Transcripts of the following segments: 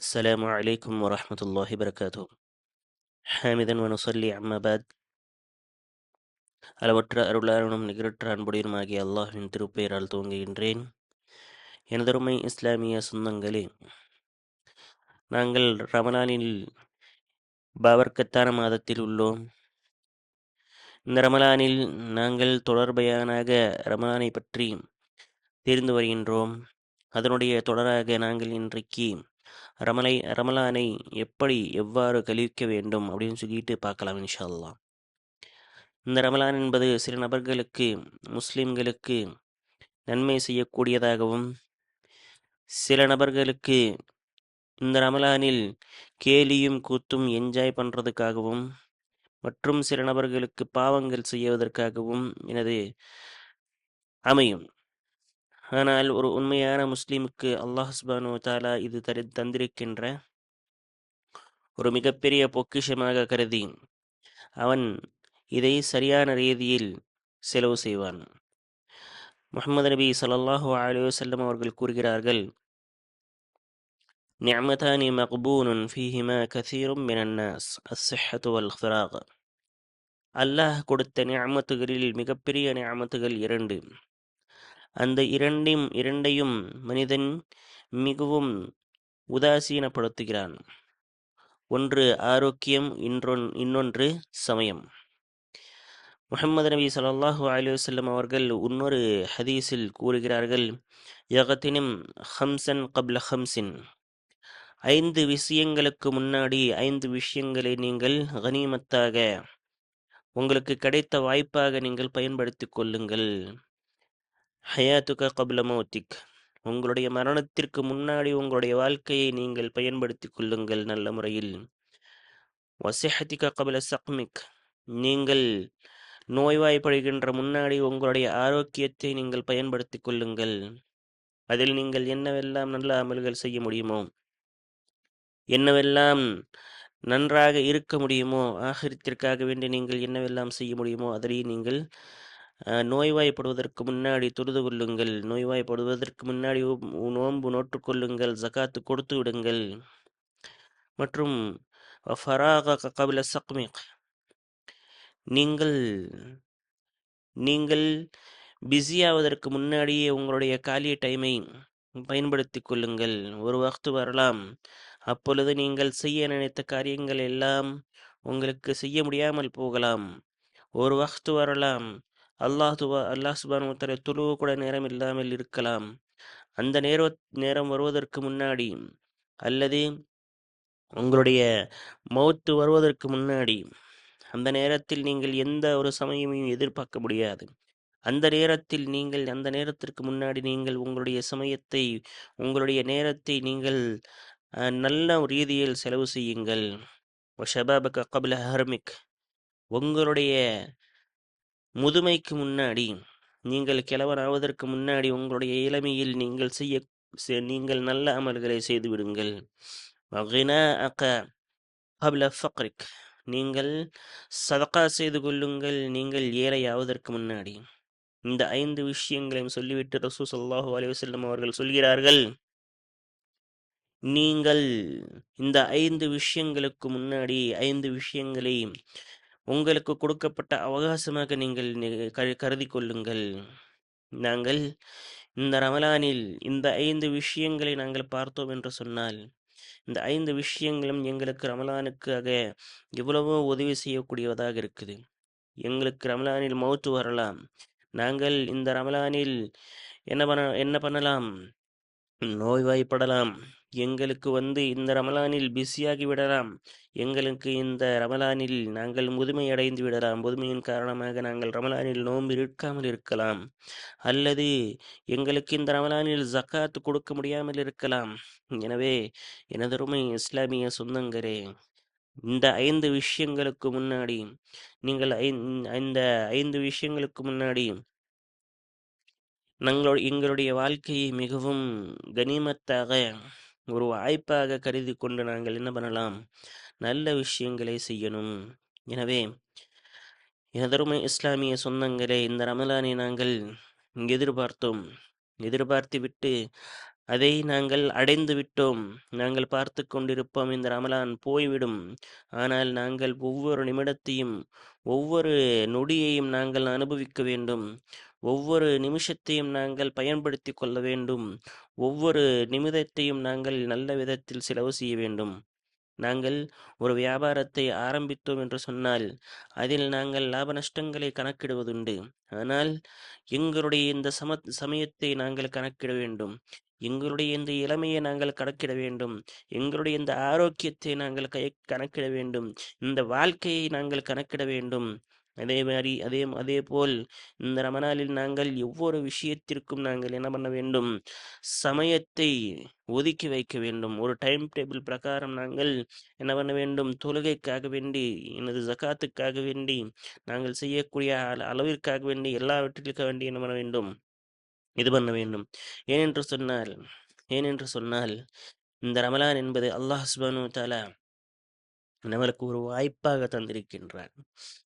السلام عليكم ورحمة الله وبركاته حامدا ونصلي عما بعد அளவற்ற அருளாளனும் நிகரற்ற அன்புடையனுமாகிய அல்லாஹ்வின் திருப்பெயரால் துவங்குகின்றேன் எனதருமை இஸ்லாமிய சொந்தங்களே நாங்கள் ரமலானில் பாவர்க்கத்தான மாதத்தில் உள்ளோம் இந்த ரமலானில் நாங்கள் தொடர்பையானாக ரமலானை பற்றி தெரிந்து வருகின்றோம் அதனுடைய தொடராக நாங்கள் இன்றைக்கு ரமலை ரமலானை எப்படி எவ்வாறு கழிக்க வேண்டும் அப்படின்னு சொல்லிட்டு பார்க்கலாம் இன்ஷா அல்லாஹ் இந்த ரமலான் என்பது சில நபர்களுக்கு முஸ்லிம்களுக்கு நன்மை செய்யக்கூடியதாகவும் சில நபர்களுக்கு இந்த ரமலானில் கேலியும் கூத்தும் என்ஜாய் பண்ணுறதுக்காகவும் மற்றும் சில நபர்களுக்கு பாவங்கள் செய்வதற்காகவும் எனது அமையும். ஆனால் ஒரு உண்மையான முஸ்லிமுக்கு அல்லாஹ் சுபானு தாலா இது தரி தந்திருக்கின்ற ஒரு மிகப்பெரிய பொக்கிஷமாக கருதி. அவன் இதை சரியான ரீதியில் செலவு செய்வான். முகமது நபி சல்லாஹு அலைஹி அவர்கள் கூறுகிறார்கள் நியமதானி மக்பூனுன் ஃபீஹிமா கசீரும் மினன்னாஸ் நாஸ் அஸ்ஸிஹ்ஹத்து வல் ஃபிராக் அல்லாஹ் கொடுத்த நியமத்துகளில் மிகப்பெரிய நியமத்துகள் இரண்டு. அந்த இரண்டையும் இரண்டையும் மனிதன் மிகவும் உதாசீனப்படுத்துகிறான். ஒன்று ஆரோக்கியம் இன்றொன் இன்னொன்று சமயம். முஹம்மது நபி சல்லாஹூ அலைஹி வஸல்லம் அவர்கள் இன்னொரு ஹதீஸில் கூறுகிறார்கள் யகத்தினும் ஹம்சன் கப்ல ஹம்சின் ஐந்து விஷயங்களுக்கு முன்னாடி ஐந்து விஷயங்களை நீங்கள் கனிமத்தாக உங்களுக்கு கிடைத்த வாய்ப்பாக நீங்கள் பயன்படுத்திக் கொள்ளுங்கள். ஹயாத்துக கபில மௌத்திக். உங்களுடைய மரணத்திற்கு முன்னாடி உங்களுடைய வாழ்க்கையை நீங்கள் பயன்படுத்திக் கொள்ளுங்கள் நல்ல முறையில். வசிஹத்திக கபில சக்மிக். நீங்கள் நோய்வாய்ப்படுகின்ற முன்னாடி உங்களுடைய ஆரோக்கியத்தை நீங்கள் பயன்படுத்திக் கொள்ளுங்கள். அதில் நீங்கள் என்னவெல்லாம் நல்ல அமல்கள் செய்ய முடியுமோ? என்னவெல்லாம் நன்றாக இருக்க முடியுமோ? ஆகிரத்திற்காக வேண்டி நீங்கள் என்னவெல்லாம் செய்ய முடியுமோ? அதை நீங்கள் நோய்வாய்ப்படுவதற்கு முன்னாடி துரிது கொள்ளுங்கள். நோய்வாய்ப்படுவதற்கு முன்னாடி உ- நோன்பு நோற்றுக்கொள்ளுங்கள் ஜகாத்து கொடுத்து விடுங்கள். மற்றும் ஃபராக கபில சக்மிக். நீங்கள் நீங்கள் பிஸியாவதற்கு முன்னாடியே உங்களுடைய காலிய டைமை பயன்படுத்தி கொள்ளுங்கள். ஒரு வக்து வரலாம். அப்பொழுது நீங்கள் செய்ய நினைத்த காரியங்கள் எல்லாம் உங்களுக்கு செய்ய முடியாமல் போகலாம். ஒரு வக்து வரலாம். அல்லாஹ் துவா அல்லாஹ் சுபான் தர துழுவு கூட நேரம் இல்லாமல் இருக்கலாம். அந்த நேர நேரம் வருவதற்கு முன்னாடி அல்லது உங்களுடைய மௌத்து வருவதற்கு முன்னாடி அந்த நேரத்தில் நீங்கள் எந்த ஒரு சமயமையும் எதிர்பார்க்க முடியாது. அந்த நேரத்தில் நீங்கள் அந்த நேரத்திற்கு முன்னாடி நீங்கள் உங்களுடைய சமயத்தை உங்களுடைய நேரத்தை நீங்கள் நல்ல ரீதியில் செலவு செய்யுங்கள். ஷபாபக கபில ஹர்மிக். உங்களுடைய முதுமைக்கு முன்னாடி நீங்கள் கிழவராவதற்கு முன்னாடி உங்களுடைய இளமையில் நீங்கள் செய்ய நீங்கள் நல்ல அமல்களை செய்து விடுங்கள். நீங்கள் சதக்கா செய்து கொள்ளுங்கள் நீங்கள் ஏழையாவதற்கு முன்னாடி. இந்த ஐந்து விஷயங்களையும் சொல்லிவிட்டு ரசூ ஸல்லல்லாஹு அலிவசல்லம் அவர்கள் சொல்கிறார்கள் நீங்கள் இந்த ஐந்து விஷயங்களுக்கு முன்னாடி ஐந்து விஷயங்களை உங்களுக்கு கொடுக்கப்பட்ட அவகாசமாக நீங்கள் கருதி கொள்ளுங்கள் நாங்கள் இந்த ரமலானில் இந்த ஐந்து விஷயங்களை நாங்கள் பார்த்தோம் என்று சொன்னால் இந்த ஐந்து விஷயங்களும் எங்களுக்கு ரமலானுக்காக எவ்வளவோ உதவி செய்யக்கூடியதாக இருக்குது. எங்களுக்கு ரமலானில் மௌத்து வரலாம். நாங்கள் இந்த ரமலானில் என்ன பண்ண என்ன பண்ணலாம்? நோய்வாய்ப்படலாம். எங்களுக்கு வந்து இந்த ரமலானில் பிஸியாகி விடலாம். எங்களுக்கு இந்த ரமலானில் நாங்கள் முதுமை அடைந்து விடலாம். முதுமையின் காரணமாக நாங்கள் ரமலானில் நோன்பு இருக்காமல் இருக்கலாம். அல்லது எங்களுக்கு இந்த ரமலானில் ஜக்காத்து கொடுக்க முடியாமல் இருக்கலாம். எனவே எனதருமை இஸ்லாமிய சொந்தங்களே இந்த ஐந்து விஷயங்களுக்கு முன்னாடி நீங்கள் ஐந்- இந்த ஐந்து விஷயங்களுக்கு முன்னாடி நாங்களோட எங்களுடைய வாழ்க்கையை மிகவும் கனிமத்தாக ஒரு வாய்ப்பாக கருதி கொண்டு நாங்கள் என்ன பண்ணலாம்? நல்ல விஷயங்களை செய்யணும். எனவே எனதருமை இஸ்லாமிய சொந்தங்களே இந்த ரமலானை நாங்கள் எதிர்பார்த்தோம். எதிர்பார்த்து விட்டு அதை நாங்கள் அடைந்து விட்டோம். நாங்கள் பார்த்து கொண்டிருப்போம் இந்த ரமலான் போய்விடும். ஆனால் நாங்கள் ஒவ்வொரு நிமிடத்தையும் ஒவ்வொரு நொடியையும் நாங்கள் அனுபவிக்க வேண்டும். ஒவ்வொரு நிமிஷத்தையும் நாங்கள் பயன்படுத்தி கொள்ள வேண்டும். ஒவ்வொரு நிமிடத்தையும் நாங்கள் நல்ல விதத்தில் செலவு செய்ய வேண்டும். நாங்கள் ஒரு வியாபாரத்தை ஆரம்பித்தோம் என்று சொன்னால் அதில் நாங்கள் லாப நஷ்டங்களை கணக்கிடுவதுண்டு. ஆனால் எங்களுடைய இந்த சம சமயத்தை நாங்கள் கணக்கிட வேண்டும். எங்களுடைய இந்த இளமையை நாங்கள் கணக்கிட வேண்டும். எங்களுடைய இந்த ஆரோக்கியத்தை நாங்கள் கை கணக்கிட வேண்டும். இந்த வாழ்க்கையை நாங்கள் கணக்கிட வேண்டும். அதே மாதிரி அதே அதே போல் இந்த ரமணாலில் நாங்கள் ஒவ்வொரு விஷயத்திற்கும் நாங்கள் என்ன பண்ண வேண்டும்? சமயத்தை ஒதுக்கி வைக்க வேண்டும். ஒரு டைம் டேபிள் பிரகாரம் நாங்கள் என்ன பண்ண வேண்டும்? தொழுகைக்காக வேண்டி எனது ஜக்காத்துக்காக வேண்டி நாங்கள் செய்யக்கூடிய அள- அளவிற்காக வேண்டி எல்லாவற்றிற்காக வேண்டி என்ன பண்ண வேண்டும்? இது பண்ண வேண்டும். ஏனென்று சொன்னால் ஏனென்று சொன்னால் இந்த ரமலான் என்பது அல்லாஹ் சுபானு தாலா நம்மளுக்கு ஒரு வாய்ப்பாக தந்திருக்கின்றான்.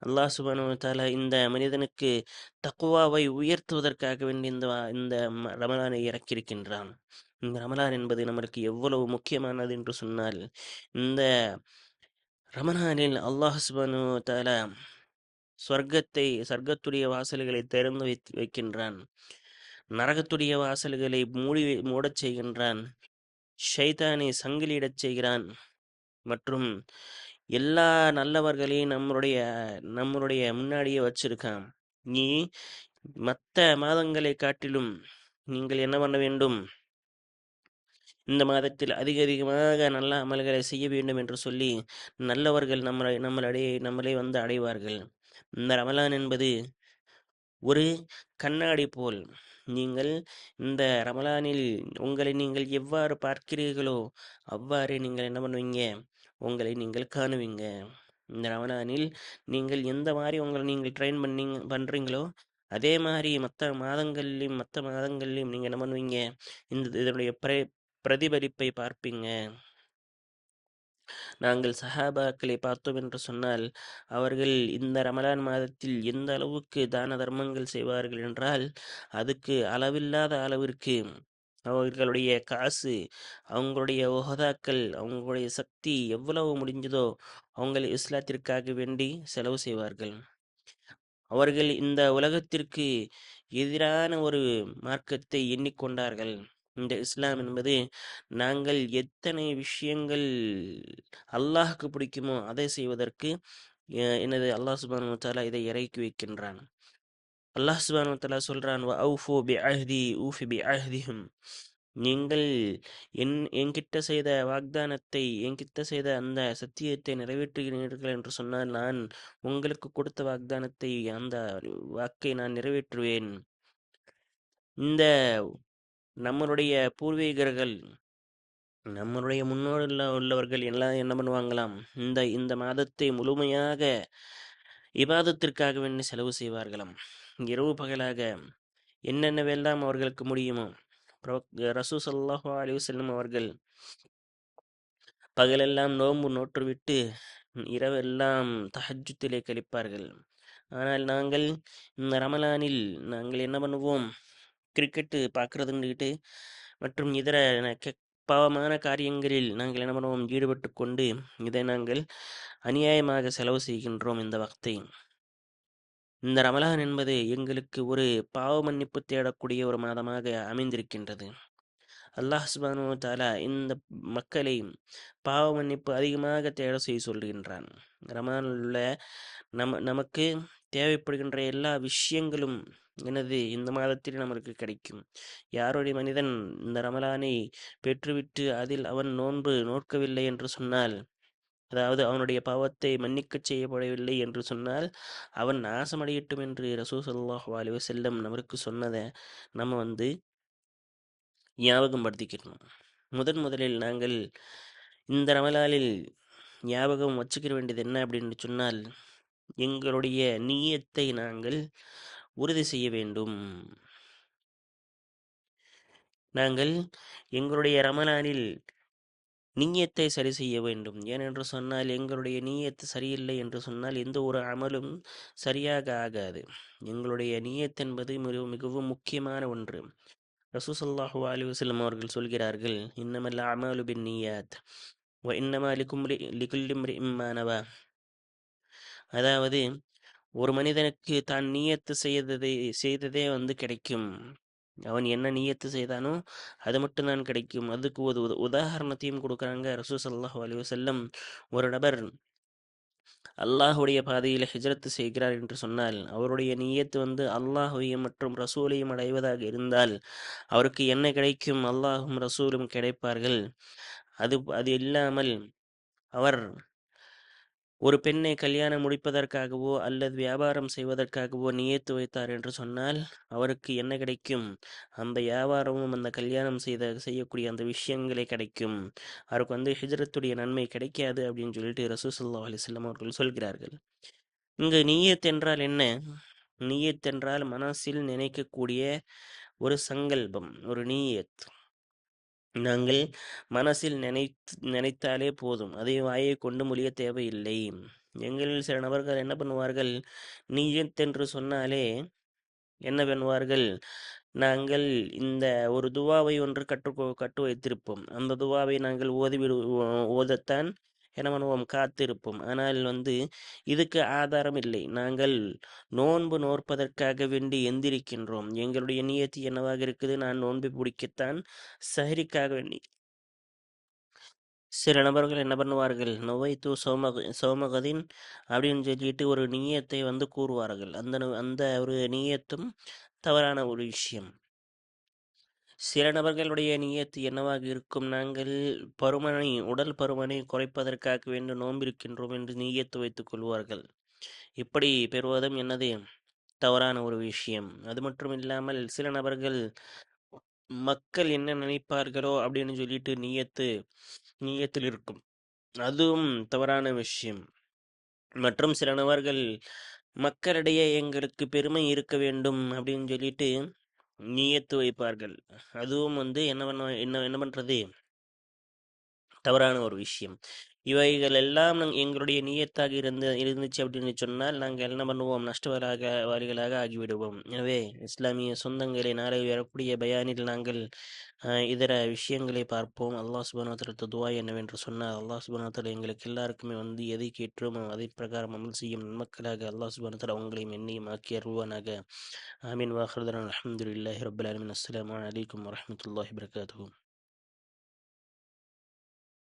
அல்லாஹ் சுபானுவத்தால இந்த மனிதனுக்கு தக்குவாவை உயர்த்துவதற்காக வேண்டி இந்த வா- இந்த ம- ரமலானை இறக்கியிருக்கின்றான். இந்த ரமலான் என்பது நம்மளுக்கு எவ்வளவு முக்கியமானது என்று சொன்னால் இந்த ரமலானில் அல்லாஹ் சுபானுவத்தால சொர்க்கத்தை சொர்க்கத்துடைய வாசல்களை திறந்து வை வைக்கின்றான். நரகத்துடைய வாசல்களை மூடி மூடச் செய்கின்றான். ஷைதானை சங்கிலியிடச் செய்கிறான். மற்றும் எல்லா நல்லவர்களையும் நம்மளுடைய நம்மளுடைய முன்னாடியே வச்சிருக்கான். நீ மற்ற மாதங்களை காட்டிலும் நீங்கள் என்ன பண்ண வேண்டும்? இந்த மாதத்தில் அதிக அதிகமாக நல்ல அமல்களை செய்ய வேண்டும் என்று சொல்லி நல்லவர்கள் நம்மளை நம்மளடைய நம்மளை வந்து அடைவார்கள். இந்த ரமலான் என்பது ஒரு கண்ணாடி போல் நீங்கள் இந்த ரமலானில் உங்களை நீங்கள் எவ்வாறு பார்க்கிறீர்களோ அவ்வாறு நீங்கள் என்ன பண்ணுவீங்க? உங்களை நீங்கள் காணுவீங்க. இந்த ரமணானில் நீங்கள் எந்த மாதிரி உங்களை நீங்கள் ட்ரெயின் பண்ணிங்க பண்ணுறீங்களோ அதே மாதிரி மற்ற மாதங்கள்லையும் மற்ற மாதங்கள்லையும் நீங்கள் என்ன பண்ணுவீங்க? இந்த இதனுடைய பிர பிரதிபலிப்பை பார்ப்பீங்க. நாங்கள் சஹாபாக்களை பார்த்தோம் என்று சொன்னால் அவர்கள் இந்த ரமலான் மாதத்தில் எந்த அளவுக்கு தான தர்மங்கள் செய்வார்கள் என்றால் அதுக்கு அளவில்லாத அளவிற்கு அவர்களுடைய காசு அவங்களுடைய ஒஹதாக்கள் அவங்களுடைய சக்தி எவ்வளவு முடிஞ்சதோ அவங்கள் இஸ்லாத்திற்காக வேண்டி செலவு செய்வார்கள். அவர்கள் இந்த உலகத்திற்கு எதிரான ஒரு மார்க்கத்தை எண்ணிக்கொண்டார்கள். இந்த இஸ்லாம் என்பது நாங்கள் எத்தனை விஷயங்கள் அல்லாஹுக்கு பிடிக்குமோ அதை செய்வதற்கு எனது அல்லாஹ் சுபான் தாலா இதை இறக்கி வைக்கின்றான். அல்லாஹ் சுபானு தலா சொல்றான் "வ பி அஹ்தி ஊஃபி பி அஹ்திஹும் நீங்கள் என் என்கிட்ட செய்த வாக்தானத்தை என்கிட்ட செய்த அந்த சத்தியத்தை நிறைவேற்றுகிறீர்கள் என்று சொன்னால் நான் உங்களுக்கு கொடுத்த வாக்தானத்தை அந்த வாக்கை நான் நிறைவேற்றுவேன். இந்த நம்மளுடைய பூர்வீகர்கள் நம்மளுடைய முன்னோடில் உள்ளவர்கள் எல்லாம் என்ன பண்ணுவாங்களாம்? இந்த இந்த மாதத்தை முழுமையாக இபாதத்திற்காக செலவு செய்வார்களாம்? இரவு பகலாக என்னென்னவெல்லாம் அவர்களுக்கு முடியுமோ? ரசூ சல்லாஹு அலிவு செல்லும் அவர்கள் பகலெல்லாம் நோன்பு நோற்றுவிட்டு இரவெல்லாம் தஹஜுத்திலே கழிப்பார்கள். ஆனால் நாங்கள் இந்த ரமலானில் நாங்கள் என்ன பண்ணுவோம்? கிரிக்கெட்டு பார்க்குறதுன்னுக்கிட்டு மற்றும் இதர பாவமான காரியங்களில் நாங்கள் என்ன பண்ணுவோம்? ஈடுபட்டு கொண்டு இதை நாங்கள் அநியாயமாக செலவு செய்கின்றோம் இந்த வக்தை. இந்த ரமலான் என்பது எங்களுக்கு ஒரு பாவ மன்னிப்பு தேடக்கூடிய ஒரு மாதமாக அமைந்திருக்கின்றது. அல்லாஹ் சுபானு தாலா இந்த மக்களை பாவ மன்னிப்பு அதிகமாக தேட செய்ய சொல்கின்றான் ரமலானில் உள்ள நம் நமக்கு தேவைப்படுகின்ற எல்லா விஷயங்களும் எனது இந்த மாதத்தில் நமக்கு கிடைக்கும். யாருடைய மனிதன் இந்த ரமலானை பெற்றுவிட்டு அதில் அவன் நோன்பு நோக்கவில்லை என்று சொன்னால் அதாவது அவனுடைய பாவத்தை மன்னிக்கச் செய்யப்படவில்லை என்று சொன்னால் அவன் நாசமடையட்டும் என்று ரசூ சல்லாஹூ அலி நமக்கு சொன்னதை நம்ம வந்து ஞாபகம் படுத்திக்கணும் முதன் முதலில் நாங்கள் இந்த ரமலானில் ஞாபகம் வச்சுக்கிற வேண்டியது என்ன அப்படின்னு சொன்னால் எங்களுடைய நீயத்தை நாங்கள் உறுதி செய்ய வேண்டும். நாங்கள் எங்களுடைய ரமலானில் நீயத்தை சரி செய்ய வேண்டும். ஏனென்று சொன்னால் எங்களுடைய நீயத்து சரியில்லை என்று சொன்னால் எந்த ஒரு அமலும் சரியாக ஆகாது. எங்களுடைய நீயத் என்பது மிக மிகவும் முக்கியமான ஒன்று. ரசூசல்லாஹு அலி வசல்லம் அவர்கள் சொல்கிறார்கள் இன்னமல்ல அமலு பின் நீயாத் இன்னமா லிகும்ரி லிகுல்லிம்ரி இம்மானவா அதாவது ஒரு மனிதனுக்கு தான் நீயத்து செய்ததை செய்ததே வந்து கிடைக்கும். அவன் என்ன நீயத்து செய்தானோ அது மட்டும்தான் கிடைக்கும். அதுக்கு ஒரு உத- உதாரணத்தையும் கொடுக்குறாங்க ரசூ அல்லாஹ் அலி செல்லம் ஒரு நபர் அல்லாஹுடைய பாதையில் ஹிஜரத்து செய்கிறார் என்று சொன்னால் அவருடைய நீயத்து வந்து அல்லாஹுவையும் மற்றும் ரசூலையும் அடைவதாக இருந்தால் அவருக்கு என்ன கிடைக்கும்? அல்லாஹும் ரசூலும் கிடைப்பார்கள். அது அது இல்லாமல் அவர் ஒரு பெண்ணை கல்யாணம் முடிப்பதற்காகவோ அல்லது வியாபாரம் செய்வதற்காகவோ நியத்து வைத்தார் என்று சொன்னால் அவருக்கு என்ன கிடைக்கும்? அந்த வியாபாரமும் அந்த கல்யாணம் செய்த செய்யக்கூடிய அந்த விஷயங்களே கிடைக்கும். அவருக்கு வந்து ஹிஜரத்துடைய நன்மை கிடைக்காது அப்படின்னு சொல்லிட்டு ரசூசல்லா அலிஸ்லாம் அவர்கள் சொல்கிறார்கள். இங்கு நீயத் என்றால் என்ன? நீயத் என்றால் மனசில் நினைக்கக்கூடிய ஒரு சங்கல்பம் ஒரு நீயத். நாங்கள் மனசில் நினைத்து நினைத்தாலே போதும். அதை வாயை கொண்டு மொழிய தேவையில்லை. எங்களில் சில நபர்கள் என்ன பண்ணுவார்கள்? நீயத் என்று சொன்னாலே என்ன பண்ணுவார்கள்? நாங்கள் இந்த ஒரு துவாவை ஒன்று கற்று கற்று வைத்திருப்போம். அந்த துவாவை நாங்கள் ஓதிவிடு ஓதத்தான் என்ன பண்ணுவோம் காத்திருப்போம். ஆனால் வந்து இதுக்கு ஆதாரம் இல்லை. நாங்கள் நோன்பு நோற்பதற்காக வேண்டி எந்திரிக்கின்றோம். எங்களுடைய நியத்தி என்னவாக இருக்குது? நான் நோன்பு பிடிக்கத்தான் சஹரிக்காக வேண்டி. சில நபர்கள் என்ன பண்ணுவார்கள்? நோவை தூ சோமக சோமகதின் அப்படின்னு சொல்லிட்டு ஒரு நீயத்தை வந்து கூறுவார்கள். அந்த அந்த ஒரு நீயத்தும் தவறான ஒரு விஷயம். சில நபர்களுடைய நியத்து என்னவாக இருக்கும்? நாங்கள் பருமனை உடல் பருமனை குறைப்பதற்காக வேண்டும் நோம்பிருக்கின்றோம் என்று நீயத்து வைத்துக் கொள்வார்கள். இப்படி பெறுவதும் என்னது? தவறான ஒரு விஷயம். அது மட்டும் இல்லாமல் சில நபர்கள் மக்கள் என்ன நினைப்பார்களோ? அப்படின்னு சொல்லிட்டு நீயத்து நீயத்தில் இருக்கும். அதுவும் தவறான விஷயம். மற்றும் சில நபர்கள் மக்களிடையே எங்களுக்கு பெருமை இருக்க வேண்டும் அப்படின்னு சொல்லிட்டு நீயத்து வைப்பார்கள். அதுவும் வந்து என்ன பண்ண என்ன என்ன பண்றது? தவறான ஒரு விஷயம். இவைகள் எல்லாம் நாங்க- எங்களுடைய நீயத்தாக இருந்து இருந்துச்சு அப்படின்னு சொன்னால் நாங்கள் என்ன பண்ணுவோம்? நஷ்டவராக வாரிகளாக ஆகிவிடுவோம். எனவே இஸ்லாமிய சொந்தங்களை நாளை வரக்கூடிய பயானில் நாங்கள் இதர விஷயங்களை பார்ப்போம். அல்லாஹ் சுபானத்தில் துவா என்னவென்று சொன்னால் அல்லாஹ் சுபானத்தில் எங்களுக்கு எல்லாருக்குமே வந்து எதை கேட்டோமோ அதை பிரகாரம் அமல் செய்யும் நன்மக்களாக அல்லாஹ் சுபானத்தில் அவங்களையும் என்னையும் ஆக்கி அருவானாக ஆமீன். வாஹர்தான் அலமதுல்லாஹி ரபுல் அலமின் அஸ்லாம் வலைக்கம் வரமத்துல்லாஹி வரகாத்தூ